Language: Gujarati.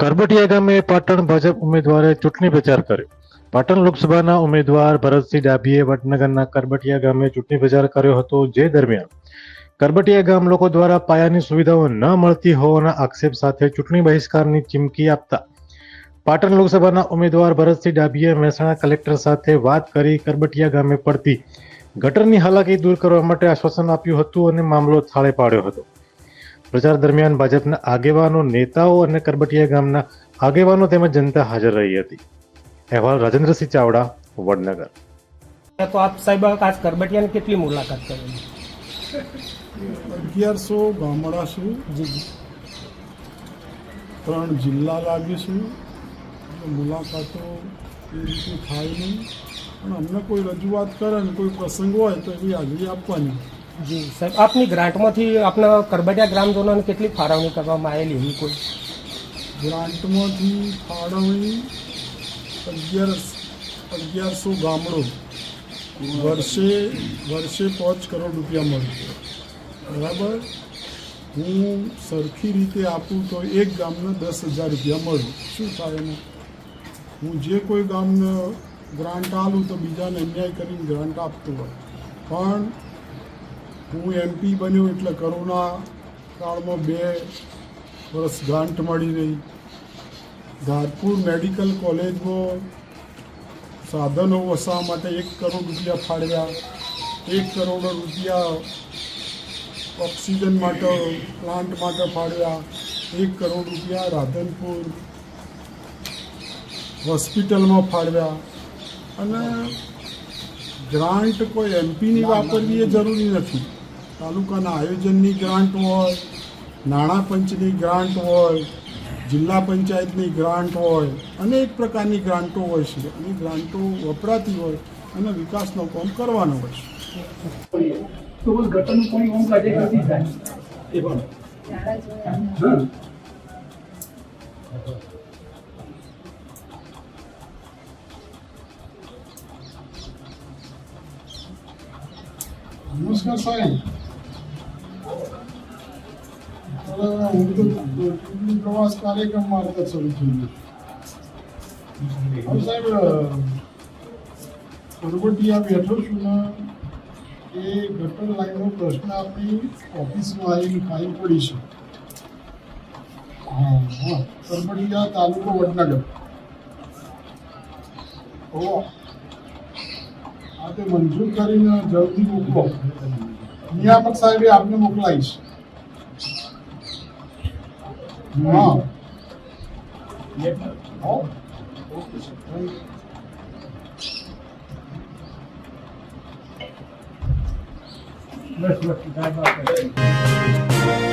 કરબટિયા ગામે પાટણ ભાજપ ઉમેદવારે ચૂંટણી પ્રચાર કર્યો. પાટણ લોકસભાના ઉમેદવાર ભરતસિંહ ડાભીએ વડનગરના કરબટિયા ગામે ચૂંટણી પ્રચાર કર્યો હતો જે દરમિયાન. કરબટિયા ગામ લોકો દ્વારા પાયાની સુવિધાઓ ન મળતી હોવાના આક્ષેપ સાથે ચૂંટણી બહિષ્કારની ચીમકી આપતા. પાટણ લોકસભાના ઉમેદવાર ભરતસિંહ ડાભીએ મહેસાણા કલેક્ટર સાથે વાત કરી કરબટિયા ગામે પડતી ગટરની હાલાકી દૂર કરવા માટે આશ્વાસન આપ્યું હતું અને મામલો થાળે પાડ્યો હતો. પ્રચાર દરમિયાન ભાજપના આગેવાનો નેતાઓ અને કરબટિયા ગામના આગેવાનો તેમજ જનતા હાજર રહી હતી. અહેવાલ રાજેન્દ્રસિંહ ચાવડા વડનગર. તો આપ સાહેબ આજ કરબટિયાની કેટલી મુલાકાત કરેલી અગિયારસો ગામડા છું. જી જી. ત્રણ જિલ્લા લાગીશું મુલાકાતો એ રીતે થાય નહીં. પણ અમને કોઈ રજૂઆત કરે ને કોઈ પ્રસંગ હોય તો એવી હાજરી આપવાની. જી સાહેબ આપની ગ્રાન્ટમાંથી આપના કરબટિયા ગ્રામજનોને કેટલી ફાળવણી કરવામાં આવેલી એવી કોઈ? ગ્રાન્ટમાંથી ફાળવણી અગિયાર અગિયારસો ગામડો વર્ષે વર્ષે પાંચ કરોડ રૂપિયા મળશે બરાબર? હું સરખી રીતે આપું તો એક ગામને દસ હજાર રૂપિયા મળું. શું થાય હું જે કોઈ ગામને ગ્રાન્ટ આલું તો બીજાને અન્યાય કરીને ગ્રાન્ટ આપતો હોય. પણ હું એમપી બન્યો એટલે કરોના કાળમાં બે વર્ષ ગ્રાન્ટ મળી રહી. ધારપુર મેડિકલ કોલેજમાં સાધનો વસાવવા માટે એક કરોડ રૂપિયા ફાળવ્યા. એક કરોડ રૂપિયા ઓક્સિજન માટે પ્લાન્ટ માટે ફાળવ્યા. એક કરોડ રૂપિયા રાધનપુર હોસ્પિટલમાં ફાળવ્યા. અને ગ્રાન્ટ કોઈ એમપીની વાપરવી એ જરૂરી નથી. તાલુકાના આયોજનની ગ્રાન્ટ હોય નાણાં પંચની ગ્રાન્ટ હોય જિલ્લા પંચાયતની ગ્રાન્ટ હોય અનેક પ્રકારની ગ્રાન્ટો હોય છે. અને ગ્રાન્ટો વપરાતી હોય અને વિકાસનો કામ કરવાનો હોય છે. નમસ્કાર સાહેબ. હવે પ્રવાસ કાર્યક્રમ મારફત શરૂ થયું હવે સાહેબ પરવટિયા બેઠો છું. ને એ ગટર લાઈનનો પ્રશ્ન આપણી ઓફિસમાં આવીને ફાઇલ પડી છે હા હા પરવટિયા તાલુકો વડનગર ઓ આ તે મંજૂર કરીને જલ્દી મોકલો નિયામક સાહેબે આપને મોકલાઈશ હા. બસ બસ.